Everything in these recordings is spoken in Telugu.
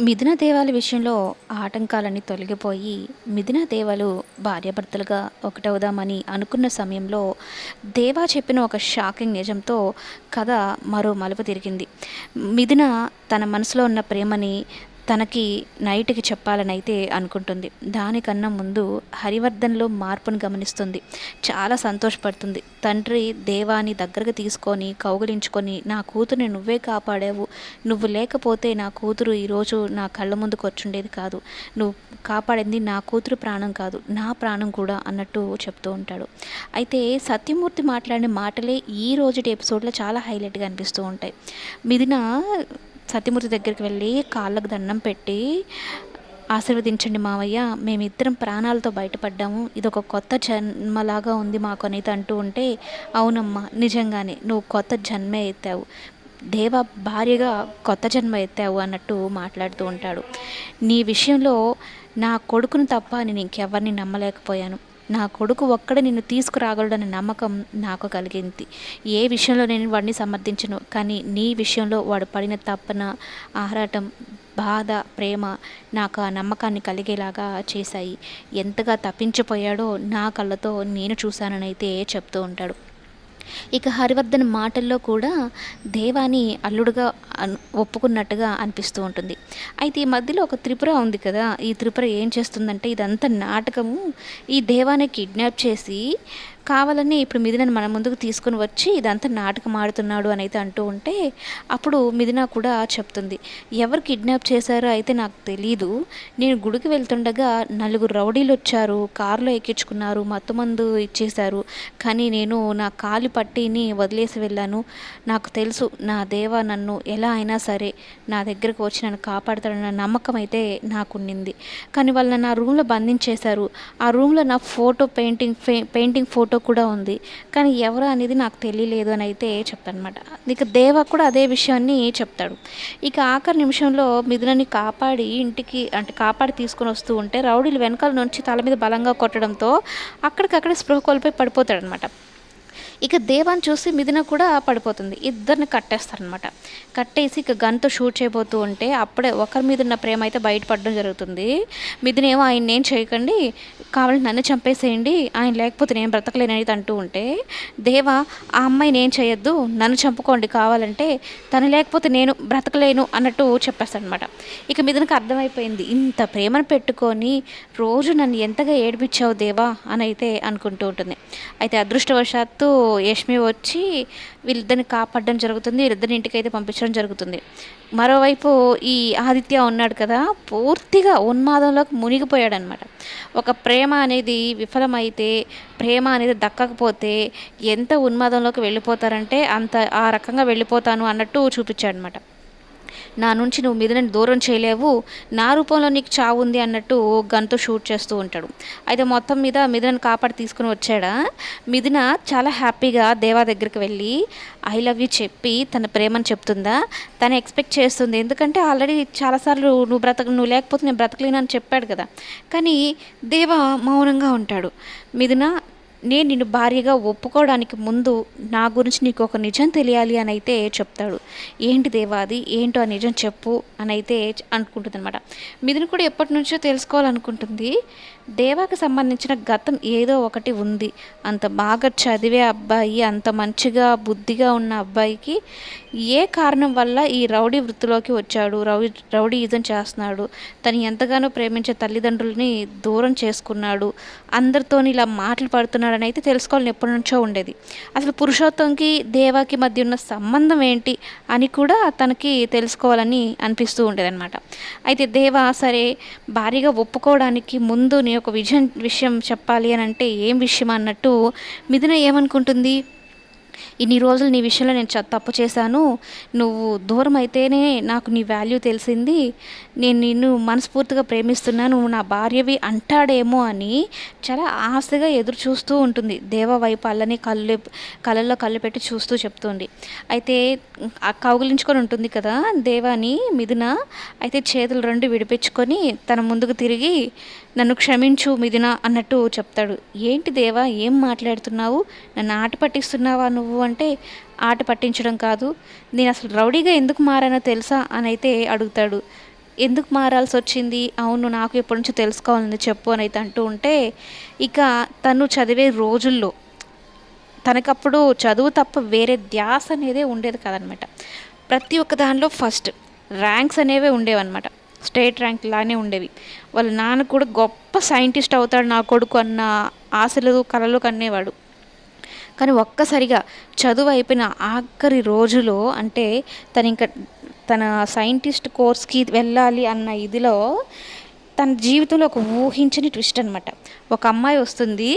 మిథున దేవాల విషయంలో ఆటంకాలన్నీ తొలగిపోయి మిథున దేవాలు భార్యాభర్తలుగా ఒకటవుదామని అనుకున్న సమయంలో దేవా చెప్పిన ఒక షాకింగ్ నిజంతో కథ మరో మలుపు తిరిగింది. మిథున తన మనసులో ఉన్న ప్రేమని తనకి నైట్కి చెప్పాలని అయితే అనుకుంటుంది. దానికన్నా ముందు హరివర్ధన్లో మార్పును గమనిస్తుంది. చాలా సంతోషపడుతుంది. తండ్రి దేవాని దగ్గరకు తీసుకొని కౌగిలించుకొని నా కూతురుని నువ్వే కాపాడావు. నువ్వు లేకపోతే నా కూతురు ఈరోజు నా కళ్ళ ముందుకు వచ్చుండేది కాదు. నువ్వు కాపాడింది నా కూతురు ప్రాణం కాదు. నా ప్రాణం కూడా అన్నట్టు చెప్తూ ఉంటాడు. అయితే సత్యమూర్తి మాట్లాడిన మాటలే ఈ రోజు ఎపిసోడ్లో చాలా హైలైట్గా అనిపిస్తూ ఉంటాయి. మిదిన సత్యమూర్తి దగ్గరికి వెళ్ళి కాళ్ళకు దండం పెట్టి ఆశీర్వదించండి మావయ్య మేమిద్దరం ప్రాణాలతో బయటపడ్డాము. ఇది ఒక కొత్త జన్మలాగా ఉంది మాకు అనేది అంటూ ఉంటే అవునమ్మా నిజంగానే నువ్వు కొత్త జన్మే ఎత్తావు. దేవ భార్యగా కొత్త జన్మ ఎత్తావు అన్నట్టు మాట్లాడుతూ ఉంటాడు. నీ విషయంలో నా కొడుకును తప్ప నేను ఇంకెవరిని నమ్మలేకపోయాను. నా కొడుకు ఒక్కడ నిన్ను తీసుకురాగలడనే నమ్మకం నాకు కలిగింది. ఏ విషయంలో నేను వాడిని సమర్థించను కానీ నీ విషయంలో వాడు పడిన తప్పన ఆరాటం బాధ ప్రేమ నాకు ఆ నమ్మకాన్ని కలిగేలాగా చేశాయి. ఎంతగా తప్పించిపోయాడో నా కళ్ళతో నేను చూశాననైతే చెప్తూ ఉంటాడు. ఇక హరివర్ధన్ మాటల్లో కూడా దేవాని అల్లుడుగా ఒప్పుకున్నట్టుగా అనిపిస్తూ ఉంటుంది. అయితే ఈ మధ్యలో ఒక త్రిపుర ఉంది కదా ఈ త్రిపుర ఏం చేస్తుందంటే ఇదంతా నాటకము. ఈ దేవాన్ని కిడ్నాప్ చేసి కావాలని ఇప్పుడు మిథునని మన ముందుకు తీసుకుని వచ్చి ఇదంతా నాటకం ఆడుతున్నాడు అని అయితే అంటూ ఉంటే అప్పుడు మిథున కూడా చెప్తుంది ఎవరు కిడ్నాప్ చేశారో అయితే నాకు తెలీదు. నేను గుడికి వెళ్తుండగా నలుగురు రౌడీలు వచ్చారు కారులో ఎక్కించుకున్నారు మత్తుమందు ఇచ్చేశారు. కానీ నేను నా కాలి పట్టిని వదిలేసి వెళ్ళాను. నాకు తెలుసు నా దేవ నన్ను ఎలా అయినా సరే నా దగ్గరకు వచ్చి నన్ను కాపాడతాడన్న నమ్మకం అయితే నాకుండింది కానీ వాళ్ళని నా రూమ్లో బంధించేశారు. ఆ రూమ్లో నా photo painting painting photo photo కూడా ఉంది. కానీ ఎవరు అనేది నాకు తెలియలేదు అని అయితే చెప్పనమాట. ఇక దేవ కూడా అదే విషయాన్ని చెప్తాడు. ఇక ఆఖరి నిమిషంలో మిథునని కాపాడి ఇంటికి అంటే కాపాడి తీసుకొని వస్తూ ఉంటే రౌడీలు వెనకాల నుంచి తల మీద బలంగా కొట్టడంతో అక్కడికక్కడే స్పృహ కోల్పోయి పడిపోతాడనమాట. ఇక దేవాన్ని చూసి మిథున కూడా పడిపోతుంది. ఇద్దరిని కట్టేస్తారనమాట కట్టేసి ఇక గన్తో షూట్ చేయబోతూ ఉంటే అప్పుడే ఒకరి మీద ఉన్న ప్రేమ అయితే బయటపడడం జరుగుతుంది. మిథున ఏమో ఆయన ఏం చేయకండి కావాలంటే నన్ను చంపేసేయండి ఆయన లేకపోతే నేను బ్రతకలేనైతే అంటూ ఉంటే దేవ ఆ అమ్మాయిని ఏం చేయొద్దు నన్ను చంపుకోండి కావాలంటే తను లేకపోతే నేను బ్రతకలేను అన్నట్టు చెప్పేస్తాడనమాట ఇక మిథునకు అర్థమైపోయింది ఇంత ప్రేమను పెట్టుకొని రోజు నన్ను ఎంతగా ఏడిపించావు దేవా అని అయితే అనుకుంటూ ఉంటుంది. అయితే అదృష్టవశాత్తు యష్మి వచ్చి వీళ్ళిద్దరిని కాపాడడం జరుగుతుంది వీళ్ళిద్దరిని ఇంటికి అయితే పంపించడం జరుగుతుంది. మరోవైపు ఈ ఆదిత్య ఉన్నాడు కదా పూర్తిగా ఉన్మాదంలోకి మునిగిపోయాడనమాట. ఒక ప్రేమ అనేది విఫలమైతే ప్రేమ అనేది దక్కకపోతే ఎంత ఉన్మాదంలోకి వెళ్ళిపోతారంటే అంత ఆ రకంగా వెళ్ళిపోతాను అన్నట్టు చూపించాడనమాట. నా నుంచి నువ్వు మిథునని దూరం చేయలేవు. నా రూపంలో నీకు చావు ఉంది అన్నట్టు గన్తో షూట్ చేస్తూ ఉంటాడు. అయితే మొత్తం మీద మిథునని కాపాడి తీసుకుని వచ్చాడా? మిథున చాలా హ్యాపీగా దేవా దగ్గరికి వెళ్ళి ఐ లవ్ యూ చెప్పి తన ప్రేమను చెప్తుందా? తను ఎక్స్పెక్ట్ చేస్తుంది. ఎందుకంటే ఆల్రెడీ చాలాసార్లు నువ్వు బ్రతక నువ్వు లేకపోతే నేను బ్రతకలేను అని చెప్పాడు కదా. కానీ దేవా మౌనంగా ఉంటాడు. మిథున నేను నిన్ను భార్యగా ఒప్పుకోవడానికి ముందు నా గురించి నీకు ఒక నిజం తెలియాలి అని అయితే చెప్తాడు. ఏంటి దేవా అది? ఏంటో ఆ నిజం చెప్పు అని అయితే అనుకుంటుంది అనమాట మిథున కూడా ఎప్పటి నుంచో తెలుసుకోవాలనుకుంటుంది. దేవాకి సంబంధించిన గతం ఏదో ఒకటి ఉంది. అంత బాగా చదివే అబ్బాయి అంత మంచిగా బుద్ధిగా ఉన్న అబ్బాయికి ఏ కారణం వల్ల ఈ రౌడీ వృత్తిలోకి వచ్చాడు? రౌడీ రౌడీ ఈజం చేస్తున్నాడు. తను ఎంతగానో ప్రేమించే తల్లిదండ్రులని దూరం చేసుకున్నాడు. అందరితో ఇలా మాటలు పడుతున్నాడు పడుతున్నాడని అయితే తెలుసుకోవాలని ఎప్పటి నుంచో ఉండేది. అసలు పురుషోత్తంకి దేవాకి మధ్య ఉన్న సంబంధం ఏంటి అని కూడా తనకి తెలుసుకోవాలని అనిపిస్తూ ఉండేదన్నమాట. అయితే దేవ సరే భారీగా ఒప్పుకోవడానికి ముందు నీ ఒక విజయం విషయం చెప్పాలి అని అంటే ఏం విషయం అన్నట్టు మిథున ఏమనుకుంటుంది? ఇన్ని రోజులు నీ విషయంలో నేను తప్పు చేశాను. నువ్వు దూరం అయితేనే నాకు నీ వాల్యూ తెలిసింది. నేను నిన్ను మనస్ఫూర్తిగా ప్రేమిస్తున్నాను నువ్వు నా భార్యవి అంటాడేమో అని చాలా ఆశగా ఎదురు చూస్తూ ఉంటుంది. దేవ వైపు అల్లని కళ్ళు కళ్ళల్లో కళ్ళు పెట్టి చూస్తూ చెప్తుంది. అయితే కౌగిలించుకొని ఉంటుంది కదా దేవాని మిథున. అయితే చేతులు రెండు విడిపించుకొని తన ముందుకు తిరిగి నన్ను క్షమించు మిథున అన్నట్టు చెప్తాడు. ఏంటి దేవా ఏం మాట్లాడుతున్నావు? నన్ను ఆట పట్టిస్తున్నావా నువ్వు? అంటే ఆట పట్టించడం కాదు. నేను అసలు రౌడీగా ఎందుకు మారానో తెలుసా? అని అయితే అడుగుతాడు. ఎందుకు మారాల్సి వచ్చింది? అవును నాకు ఎప్పటి నుంచో తెలుసుకోవాలని చెప్పు అని అయితే అంటూ ఉంటే ఇక తను చదివే రోజుల్లో తనకప్పుడు చదువు తప్ప వేరే ధ్యాస అనేదే ఉండేది కాదనమాట. ప్రతి ఒక్క దానిలో ఫస్ట్ ర్యాంక్స్ అనేవే ఉండేవన్నమాట. స్టేట్ ర్యాంక్ లానే ఉండేవి. వాళ్ళ నాన్న కూడా గొప్ప సైంటిస్ట్ అవుతాడు నా కొడుకు అన్న ఆశలు కలలు కనేవాడు కానీ ఒక్కసారిగా చదువు అయిపోయిన ఆఖరి రోజులో అంటే తన ఇంకా తన సైంటిస్ట్ కోర్స్కి వెళ్ళాలి అన్న ఇదిలో తన జీవితంలో ఒక ఊహించని ట్విస్ట్ అనమాట ఒక అమ్మాయి వస్తుంది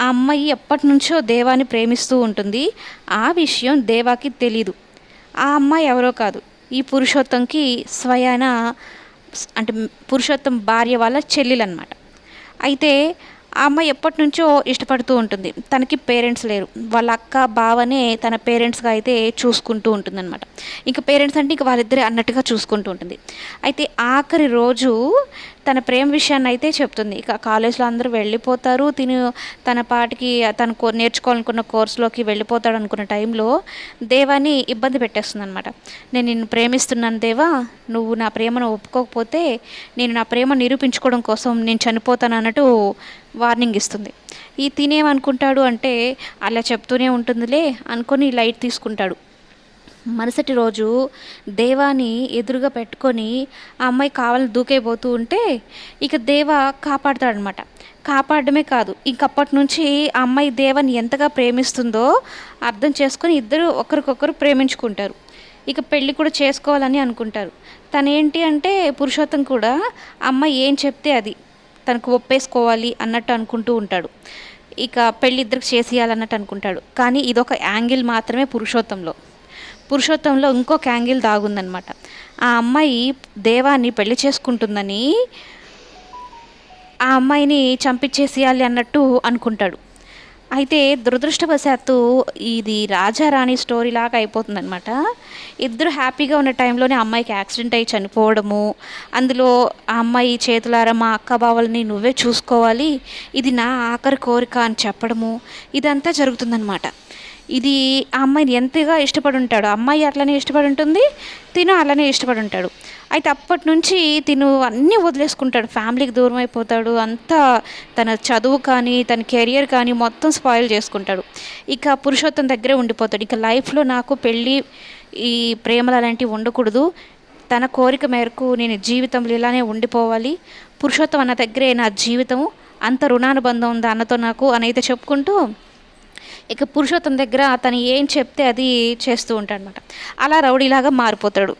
ఆ అమ్మాయి ఎప్పటి నుంచో దేవాని ప్రేమిస్తూ ఉంటుంది ఆ విషయం దేవాకి తెలీదు. ఆ అమ్మాయి ఎవరో కాదు. ఈ పురుషోత్తంకి స్వయాన అంటే పురుషోత్తం భార్య వాళ్ళ చెల్లెలు అనమాట అయితే ఆ అమ్మాయి ఎప్పటి నుంచో ఇష్టపడుతూ ఉంటుంది. తనకి పేరెంట్స్ లేరు. వాళ్ళ అక్క బావనే తన పేరెంట్స్గా అయితే చూసుకుంటూ ఉంటుందన్నమాట. ఇంకా పేరెంట్స్ అంటే ఇంకా వాళ్ళిద్దరే అన్నట్టుగా చూసుకుంటూ ఉంటుంది. అయితే ఆఖరి రోజు తన ప్రేమ విషయాన్ని అయితే చెప్తుంది. ఇక కాలేజ్లో అందరూ వెళ్ళిపోతారు. తిను తన పాటికి తను కో- నేర్చుకోవాలనుకున్న కోర్సులోకి వెళ్ళిపోతాడు అనుకున్న టైంలో దేవాని ఇబ్బంది పెట్టేస్తుంది అనమాట నేను నిన్ను ప్రేమిస్తున్నాను దేవా. నువ్వు నా ప్రేమను ఒప్పుకోకపోతే నేను నా ప్రేమ నిరూపించుకోవడం కోసం నేను చనిపోతాను అన్నట్టు వార్నింగ్ ఇస్తుంది. ఈ తినేమనుకుంటాడు అంటే అలా చెప్తూనే ఉంటుందిలే అనుకొని లైట్ తీసుకుంటాడు. మరుసటి రోజు దేవాని ఎదురుగా పెట్టుకొని ఆ అమ్మాయి కావాలని దూకైపోతూ ఉంటే ఇక దేవ కాపాడుతాడనమాట. కాపాడమే కాదు ఇంకప్పటి నుంచి ఆ అమ్మాయి దేవాని ఎంతగా ప్రేమిస్తుందో అర్థం చేసుకొని ఇద్దరు ఒకరికొకరు ప్రేమించుకుంటారు. ఇక పెళ్ళి కూడా చేసుకోవాలని అనుకుంటారు. తనేంటి అంటే పురుషోత్తం కూడా అమ్మాయి ఏం చెప్తే అది తనకు ఒప్పేసుకోవాలి అన్నట్టు అనుకుంటూ ఉంటాడు. ఇక పెళ్ళి ఇద్దరికి చేసేయాలన్నట్టు అనుకుంటాడు. కానీ ఇదొక యాంగిల్ మాత్రమే పురుషోత్తంలో. పురుషోత్తంలో ఇంకొక యాంగిల్ దాగుందనమాట ఆ అమ్మాయి దేవాన్ని పెళ్ళి చేసుకుంటుందని ఆ అమ్మాయిని చంపించేసేయాలి అన్నట్టు అనుకుంటాడు. అయితే దురదృష్టవశాత్తు ఇది రాజారాణి స్టోరీ లాగా అయిపోతుందన్నమాట. ఇద్దరు హ్యాపీగా ఉన్న టైంలోనే అమ్మాయికి యాక్సిడెంట్ అయ్యి చనిపోవడము అందులో ఆ అమ్మాయి చేతులారా మా అక్క బావల్ని నువ్వే చూసుకోవాలి ఇది నా ఆఖరి కోరిక అని చెప్పడము ఇదంతా జరుగుతుందన్నమాట. ఇది ఆ అమ్మాయిని ఎంతగా ఇష్టపడి ఉంటాడు అమ్మాయి అట్లనే ఇష్టపడి ఉంటుంది తిను అలానే ఇష్టపడి ఉంటాడు. అయితే అప్పటి నుంచి తిను అన్నీ వదిలేసుకుంటాడు. ఫ్యామిలీకి దూరం అయిపోతాడు అంతా తన చదువు కానీ తన కెరియర్ కానీ మొత్తం స్పాయిల్ చేసుకుంటాడు. ఇక పురుషోత్తం దగ్గరే ఉండిపోతాడు. ఇక లైఫ్లో నాకు పెళ్ళి ఈ ప్రేమలు అలాంటివి ఉండకూడదు. తన కోరిక మేరకు నేను జీవితంలో ఇలానే ఉండిపోవాలి. పురుషోత్తం అన్న దగ్గరే నా జీవితం అంత రుణానుబంధం ఉంది అన్నతో నాకు అని అయితే చెప్పుకుంటూ ఇక పురుషోత్తం దగ్గర అతను ఏం చెప్తే అది చేస్తూ ఉంటాడనమాట. అలా రౌడీలాగా మారిపోతాడు.